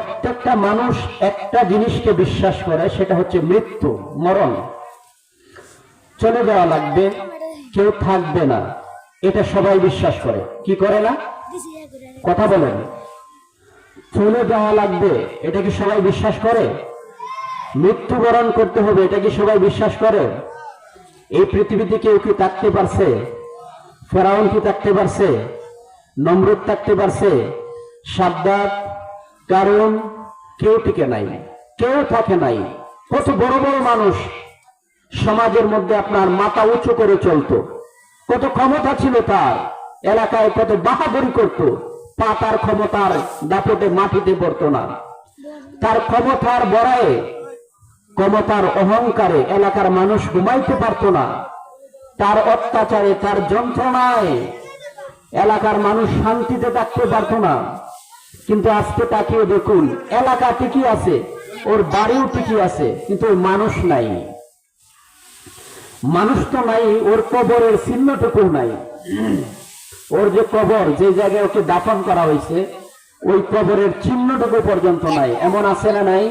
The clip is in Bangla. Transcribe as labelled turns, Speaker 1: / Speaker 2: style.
Speaker 1: প্রত্যেকটা মানুষ একটা জিনিসকে বিশ্বাস করে, সেটা হচ্ছে মৃত্যু, মরণ। চলে যাওয়া লাগবে, কেউ থাকবে না। এটা সবাই বিশ্বাস করে। কি করে না? কথা বলেন। চলে যাওয়া লাগবে, এটা কি সবাই বিশ্বাস করে? মৃত্যুবরণ করতে হবে, এটা কি সবাই বিশ্বাস করে? এই পৃথিবীতে কেউ কি থাকতে পারছে? ফেরাউন কি থাকতে পারছে? নমরুদ থাকতে পারছে? সাদ্দাত কারণ কেউ টিকে নাই, কেউ থাকে নাই, কত বড় বড় মানুষ সমাজের মধ্যে আপনার মাথা উঁচু করে চলতো, কত ক্ষমতা ছিল তার, এলাকায় কত বাহাদুরি করত, পা তার ক্ষমতার দাপটে মাটিতে পড়তো না। তার ক্ষমতার বড়ায়ে, ক্ষমতার অহংকারে এলাকার মানুষ ঘুমাইতে পারত না। তার অত্যাচারে, তার যন্ত্রণায় এলাকার মানুষ শান্তিতে থাকতে পারত না। কিন্তু আজকে তাকিয়ে দেখুন, এলাকা ঠিকই আছে, ওর বাড়িও ঠিকই আছে, কিন্তু ওর মানুষ নাই। মানুষ তো নাই, ওর কবরের চিহ্নটুকু নাই। ওর যে কবর, যে জায়গায় ওকে দাফন করা হয়েছে, ওই কবরের চিহ্নটুকু পর্যন্ত নাই। এমন আছে না নাই?